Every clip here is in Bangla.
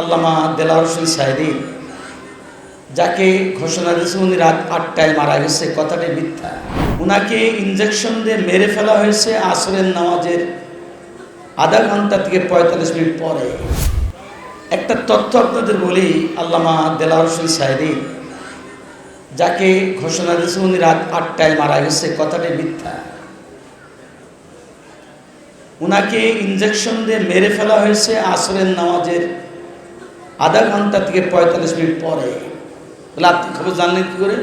আল্লামা দেলাওয়ার হোসেন সাহেদি, যাকে ঘোষণা দিয়েছে উনি রাত আটটায় মারা গেছে, কথাটি মিথ্যা। উনাকে ইঞ্জেকশন দিয়ে মেরে ফেলা হয়েছে আসরের নামাজের আধা ঘণ্টা থেকে পঁয়তাল্লিশ মিনিট পরে। একটা তথ্য আপনাদের বলি, আল্লামা দেলাওয়ার হোসেন সাহেদি, যাকে ঘোষণা দিয়েছে উনি রাত আটটায় মারা গেছে, কথাটি মিথ্যা। উনাকে ইঞ্জেকশন দিয়ে মেরে ফেলা হয়েছে আসরের নামাজের আধা ঘণ্টা থেকে পঁয়তাল্লিশ মিনিট পরে। তাহলে আপনি খবর জানলেন কী করে?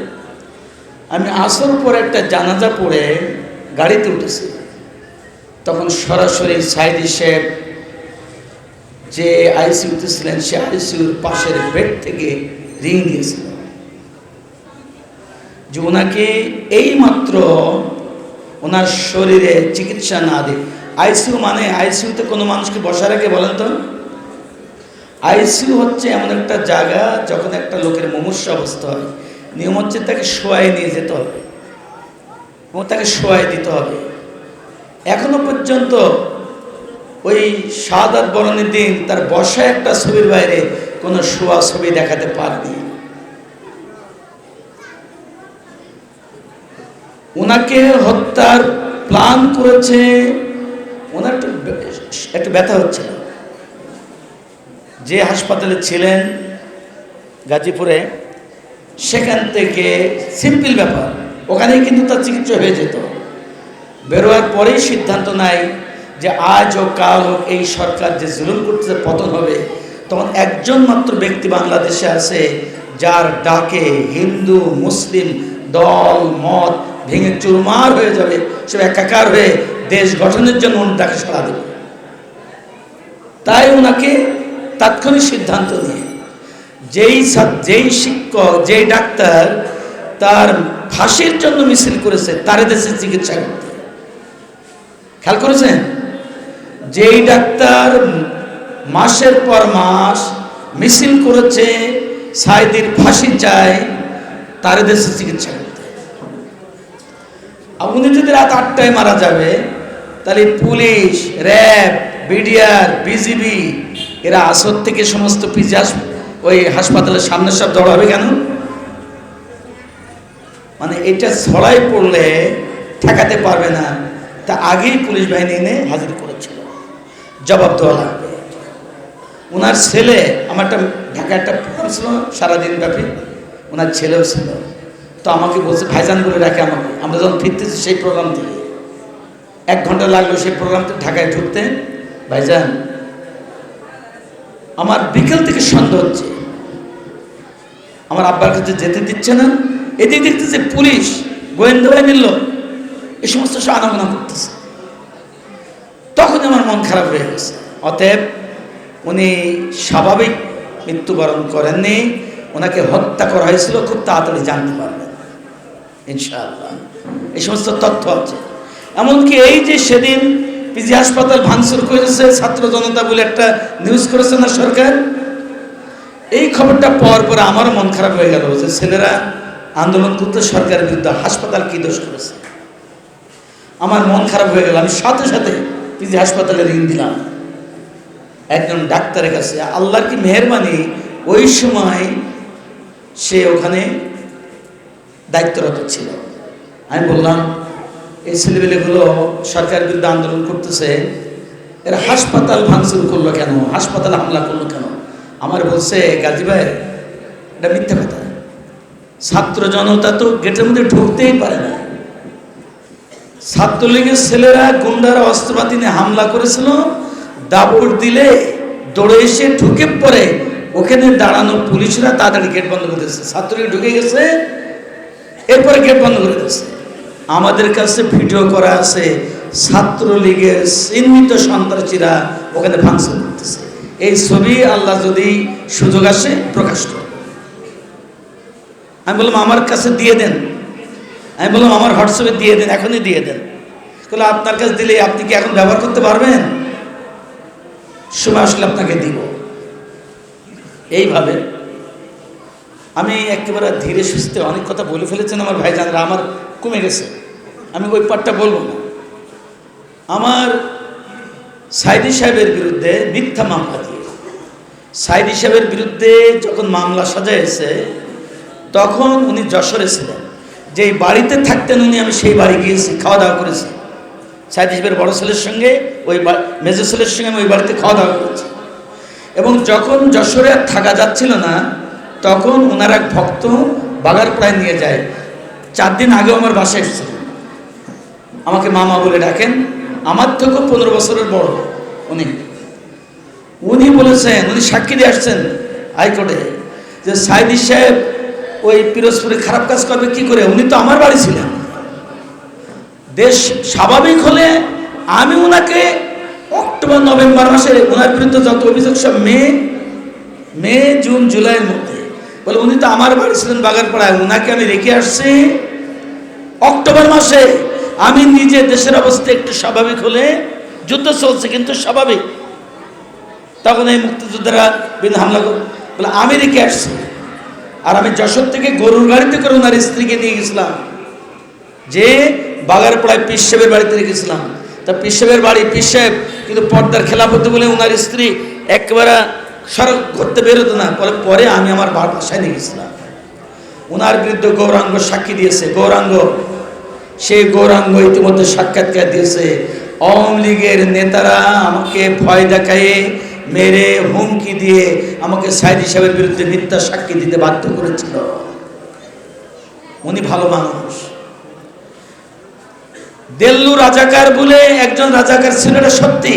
আমি আসর পরে একটা জানাজা পড়ে গাড়িতে উঠেছি। তখন সরাসরি সাইদি সাহেব যে আইসিউতে ছিলেন সে আইসিউর পাশের বেড থেকে রিং দিয়েছিল। যে ওনাকে এইমাত্র ওনার শরীরে চিকিৎসা না দিয়ে আইসিইউ মানে আইসিইউতে কোনো মানুষকে বসা রেখে বলেন তো? আইসিইউ হচ্ছে এমন একটা জায়গা যখন একটা লোকের মুমূর্ষ অবস্থা হয়। নিয়ম হচ্ছে তাকে শোয়াই নিয়ে যেতে হবে। এবং তাকে শোয়াই দিতে হবে। এখনও পর্যন্ত ওই সাদাত বরণের দিন তার বসা একটা ছবির বাইরে কোনো শোয়া ছবি দেখাতে পারেনি। ওনাকে হত্যার প্ল্যান করেছে। ওনার একটু ব্যথা হচ্ছিল। যে হাসপাতালে ছিলেন গাজীপুরে, সেখান থেকে সিম্পল ব্যাপার, ওখানেই কিন্তু তার চিকিৎসা হয়ে যেত। বেরোয়ার পরেই সিদ্ধান্ত নেয় যে আজ ও কাল হোক, এই সরকার যে জুলুম করতেছে, পতন হবে। তখন একজন মাত্র ব্যক্তি বাংলাদেশে আছে, যার ডাকে হিন্দু, মুসলিম, দল, মত ভেঙে চুরমার হয়ে যাবে। সে একাকার হয়ে দেশ গঠনের জন্য উনি তাকে সাড়া দেবে। তাই ওনাকে তাৎক্ষণিক সিদ্ধান্ত নিয়ে। যেই যেই শিক্ষক, যেই ডাক্তার তার ফাঁসির জন্য মিছিল করেছে, তার দেশে চিকিৎসা করতে। খেয়াল করেছেন? যেই ডাক্তার মাসের পর মাস মিছিল করেছে সাইদির ফাঁসি চায়, তার দেশে চিকিৎসা করতে। উনি যদি রাত আটটায় মারা যাবে, তাহলে পুলিশ, র্যাব, বিডিআর, বিজিবি এরা আসর থেকে সমস্ত পিজি ওই হাসপাতালের সামনে সব দৌড়াবে কেন? মানে এটা ছড়াই পড়লে ঠেকাতে পারবে না। তা আগেই পুলিশ বাহিনী এনে হাজির করেছিল। জবাব দেওয়া লাগবে। ওনার ছেলে, আমার একটা ঢাকা একটা প্রোগ্রাম ছিল সারাদিন ব্যাপী, ওনার ছেলেও ছিল। তো আমাকে বলছে, ভাইজান বলে ডাকে আমাকে। আমরা যখন ফিরতেছি সেই প্রোগ্রাম থেকে এক ঘণ্টা লাগল সেই প্রোগ্রামতে ঢাকায় ঢুকতে। ভাইজান আমার বিকেল থেকে সন্দেহ হচ্ছে। আমার আব্বার কাছে যেতে দিচ্ছে না। এদিকে দেখতেছে পুলিশ, গোয়েন্দা বাহিনীর লোক এই সমস্ত সব আনাগোনা করতেছে। তখন আমার মন খারাপ হয়ে গেছে। অতএব উনি স্বাভাবিক মৃত্যুবরণ করেননি। ওনাকে হত্যা করা হয়েছিল, খুব তাড়াতাড়ি জানতে পারবেন। ইনশাআল্লাহ। এই সমস্ত তথ্য আছে। এমনকি এই যে সেদিন পিজি হাসপাতাল ভাঙচুর করেছে, ছাত্র জনতা বলে একটা নিউজ করেছে না সরকার? এই খবরটা পাওয়ার পরে আমারও মন খারাপ হয়ে গেল যে ছেলেরা আন্দোলন করতে সরকারের বিরুদ্ধে হাসপাতাল কি দোষ করেছে? আমার মন খারাপ হয়ে গেল। আমি সাথে সাথে পিজি হাসপাতালে ঋণ দিলাম। একজন ডাক্তারের কাছে, আল্লাহর কি মেহরবানি? ওই সময় সে ওখানে দায়িত্বরত ছিল। আমি বললাম এই ছেলেবেলেগুলো সরকারের বিরুদ্ধে আন্দোলন করতেছে। এরা হাসপাতাল ভাঙচুর করল কেন? হাসপাতাল হামলা করল কেন? আমার বলছে, গাজী ভাই, এটা মিথ্যা কথা। ছাত্র জনতা তো গেটের মধ্যে ঢুকতেই পারে না। ছাত্রলীগের ছেলেরা গুন্ডারা অস্ত্রপাতি নিয়ে হামলা করেছিল দাবড় দিলে দৌড়ে এসে ঢুকে পড়ে। ওখানে দাঁড়ানো পুলিশরা তাড়াতাড়ি গেট বন্ধ করে দিয়েছে। ছাত্রলীগ ঢুকে গেছে, এরপরে গেট বন্ধ করে দিয়েছে। আমাদের কাছে ভিডিও করা আছে, ছাত্রলীগের চিহ্নিত সন্ত্রাসীরা ওখানে ফাংশন করতেছে। এই ছবি আল্লাহ যদি সুযোগ আসে, প্রকাশ করে আমি বললাম, আমার কাছে দিয়ে দেন। আমি বললাম, আমার হোয়াটসঅ্যাপে দিয়ে দেন, এখনই দিয়ে দেন। বলে আপনার কাছে দিলে আপনি কি এখন ব্যবহার করতে পারবেন? সময় আসলে আপনাকে দিব। এইভাবে আমি একেবারে ধীরে সুস্থে অনেক কথা বলে ফেলেছেন, আমার ভাইজানরা আমার কমে গেছে। আমি ওই পাঠটা বলব না। আমার সাইদি সাহেবের বিরুদ্ধে মিথ্যা মামলা দিয়ে। সাইদ হিসাবের বিরুদ্ধে যখন মামলা সাজাইছে, তখন উনি যশোরে ছিলেন। যেই বাড়িতে থাকতেন উনি, আমি সেই বাড়ি গিয়েছি খাওয়া দাওয়া করেছি। সাইদ সাহেবের বড় ছেলের সঙ্গে, ওই মেজর মেজো ছেলের সঙ্গে আমি ওই বাড়িতে খাওয়া দাওয়া করেছি। এবং যখন যশোরে আর থাকা যাচ্ছিল না, তখন ওনার এক ভক্ত বাগার প্রায় নিয়ে যায়। চার দিন আগেও আমার বাসায় এসেছিল। আমাকে মামা বলে ডাকেন। আমার থেকেও পনেরো বছরের বড় উনি। উনি বলেছেন, উনি সাক্ষী দিয়ে আসছেন হাইকোর্টে যে সাইদি সাহেব ওই পিরোজপুরে খারাপ কাজ করবে, কি করে? উনি তো আমার বাড়ি ছিলেন। দেশ স্বাভাবিক হলে আমি ওনাকে অক্টোবর, নভেম্বর মাসে ওনার বিরুদ্ধে যত অভিযোগ, সব মে মে, জুন, জুলাইয়ের মধ্যে। বলে উনি তো আমার বাড়ি ছিলেন বাগারপাড়ায় ওনাকে আমি রেখে আসছি অক্টোবর মাসে। আমি নিজে দেশের অবস্থা একটু স্বাভাবিক হলে যুদ্ধ চলছে কিন্তু স্বাভাবিক। তখন এই মুক্তিযোদ্ধারা বিন হামলা করে বলে আমি রেখে আসছি। আর আমি যশোর থেকে গরুর গাড়িতে করে ওনার স্ত্রীকে নিয়ে গেছিলাম। যে বাগার বাগারপাড়ায় পিসেবের বাড়িতে রেখেছিলাম তা পিসেবের বাড়ি পিসেব কিন্তু পর্দার খেলাফ হতে বলে ওনার স্ত্রী একেবারে সড়ক ঘুরতে বেরোতো না। পরে পরে আমি আমার বাসায় নিয়ে গেছিলাম। ওনার বিরুদ্ধে গৌরাঙ্গ সাক্ষী দিয়েছে। গৌরাঙ্গ সেই গৌরাঙ্গ ইতিমধ্যে সাক্ষাৎকার দিয়েছে। আওয়ামী লীগের নেতারা আমাকে ভয় দেখায়ে, মেরে, হুমকি দিয়ে আমাকে সাইদ সাহেবের বিরুদ্ধে মিথ্যা সাক্ষী দিতে বাধ্য করেছিল। উনি ভালো মানুষ। দেল্লু রাজাকার বলে একজন রাজাকার ছিল, এটা সত্যি।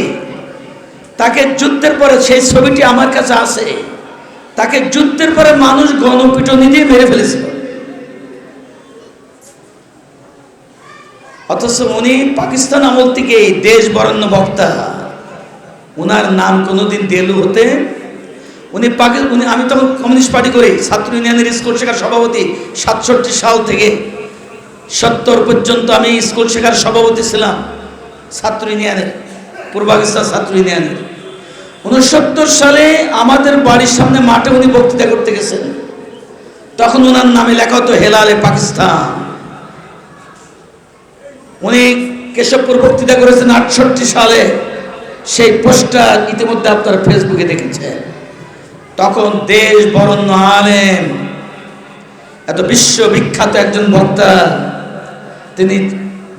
তাকে যুদ্ধের পরে সেই ছবিটি আমার কাছে আছে। তাকে যুদ্ধের পরে মানুষ গণপিটনি দিয়ে মেরে ফেলেছিল। অথচ উনি পাকিস্তান আমল থেকে এই দেশ বরণ্য বক্তা। ওনার নাম কোনোদিন দেলু হতে উনি পাকি, উনি, আমি তখন কমিউনিস্ট পার্টি করি, ছাত্র ইউনিয়নের স্কুল শেখার সভাপতি, সাতষট্টি সাল থেকে সত্তর পর্যন্ত আমি স্কুল শেখার সভাপতি ছিলাম, ছাত্র ইউনিয়নের, পূর্ব পাকিস্তান ছাত্র ইউনিয়নের। উনসত্তর সালে আমাদের বাড়ির সামনে মাঠে উনি বক্তৃতা করতে গেছেন। তখন ওনার নামে লেখা হতো, হেলালে পাকিস্তান। উনি কেশবপুর বক্তৃতা করেছেন আটষট্টি সালে। সেই পোস্টার ইতিমধ্যে আপনারা ফেসবুকে দেখেছেন। তখন দেশ বরণ্য আলেম, এত বিশ্ববিখ্যাত একজন বক্তা, তিনি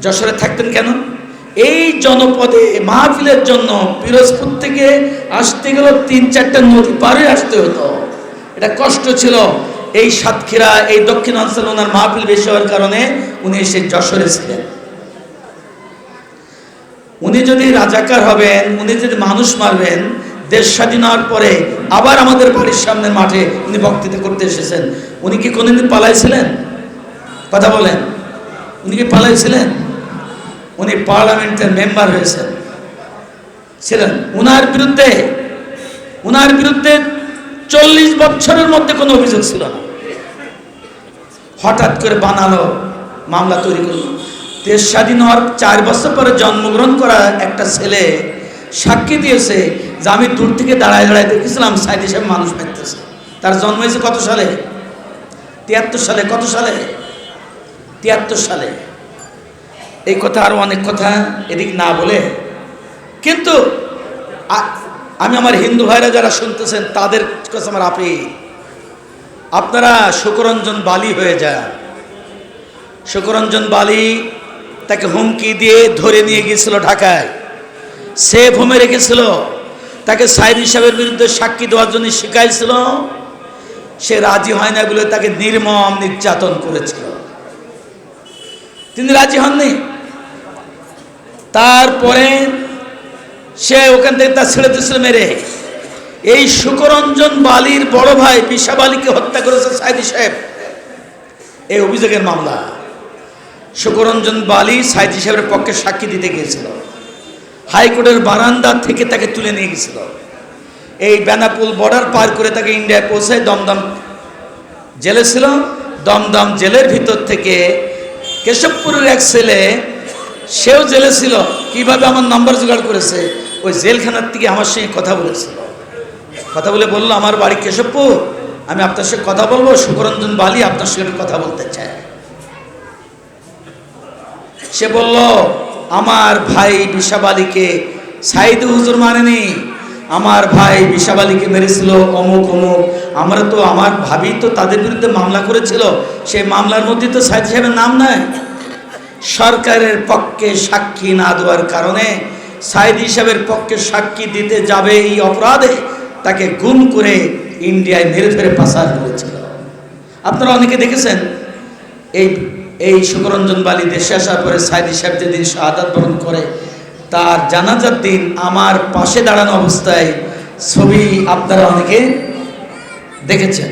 যশোরে থাকতেন কেন? এই জনপদে মাহফিলের জন্য পিরোজপুর থেকে আসতে গেল তিন চারটা নদী পারে আসতে হতো। এটা কষ্ট ছিল। এই সাতক্ষীরা, এই দক্ষিণাঞ্চল ওনার মাহফিল বেশি হওয়ার কারণে উনি এসে যশোরে ছিলেন। উনি যদি রাজাকার হবেন, উনি যদি মানুষ মারবেন, দেশ স্বাধীন হওয়ার পরে আবার আমাদের বাড়ির সামনের মাঠে উনি বক্তৃতা করতে এসেছেন। উনি কি কোনোদিন পালাইছিলেন? কথা বলেন। উনি কি পালাইছিলেন? উনি পার্লামেন্টের মেম্বার হয়েছেন। ছিলেন। উনার বিরুদ্ধে উনার বিরুদ্ধে চল্লিশ বছরের মধ্যে কোনো অভিযোগ ছিল না। হঠাৎ করে বানালো, মামলা তৈরি করল। দেশ স্বাধীন হওয়ার চার বছর পরে জন্মগ্রহণ করা একটা ছেলে সাক্ষী দিয়েছে যে আমি দূর থেকে দাঁড়ায় দাঁড়ায় দেখেছিলাম সাইড হিসেবে মানুষ মারতেছে তার জন্ম হয়েছে কত সালে? তিয়াত্তর সালে। কত সালে? তিয়াত্তর সালে। এই কথা আরও অনেক কথা এদিক না বলে। কিন্তু আমি আমার হিন্দু ভাইরা যারা শুনতেছেন, তাদের কাছে আমার আপি আপনারা শুকরঞ্জন বালি হয়ে যান। শুকরঞ্জন বালি তাকে হুমকি দিয়ে ধরে নিয়ে গিয়েছিল ঢাকায়। সে ভূমে রেখেছিল তাকে সাইদ হিসাবের বিরুদ্ধে সাক্ষী দেওয়ার জন্য শিখাইছিল সে রাজি হয় না বলে তাকে নির্মম নির্যাতন করেছিল। তিনি রাজি হননি। তারপরে সে ওখান থেকে তার ছেড়ে দিয়েছিল মেরে। এই শুকরঞ্জন বালির বড় ভাই বিশা বালিকে হত্যা করেছে সাইদি সাহেব। এই অভিযোগের মামলা। শুকরঞ্জন বালি সাইদি সাহেবের পক্ষে সাক্ষী দিতে গিয়েছিল। হাইকোর্টের বারান্দা থেকে তাকে তুলে নিয়ে গেছিল এই বেনাপুল বর্ডার পার করে তাকে ইন্ডিয়ায় পৌঁছায় দমদম জেলে ছিল। দমদম জেলের ভিতর থেকে কেশবপুরের এক ছেলে, সেও জেলে ছিল। কীভাবে আমার নম্বর জোগাড় করেছে? ওই জেলখানার থেকে আমার সঙ্গে কথা বলেছিল। কথা বলে বলল, আমার বাড়ি কেশবপুর। আমি আপনার সঙ্গে কথা বলব। সুকরঞ্জন বালি আপনার সঙ্গে কথা বলতে চায়। সে বলল, আমার ভাই বিশাবালিকে সাইদ হুজুর মানেনি। আমার ভাই বিশাবালিকে মেরেছিল অমুক অমুক। আমরা তো আমার ভাবি তো তাদের বিরুদ্ধে মামলা করেছিল। সেই মামলার মধ্যে তো সাইদ সাহেবের নাম নাই। সরকারের পক্ষে সাক্ষী না দেওয়ার কারণে সাইদ হিসাবের পক্ষে সাক্ষী দিতে যাবে এই অপরাধে তাকে গুম করে ইন্ডিয়ায় মেরে ফেরে পাচার করেছিল। আপনারা অনেকে দেখেছেন, এই এই সুকরঞ্জন বালি দেশে আসার পরে সাইদি সাহেব যেদিন শাহাদাত বরণ করে, তার জানাজার দিন আমার পাশে দাঁড়ানো অবস্থায় ছবি আপনারা অনেকে দেখেছেন।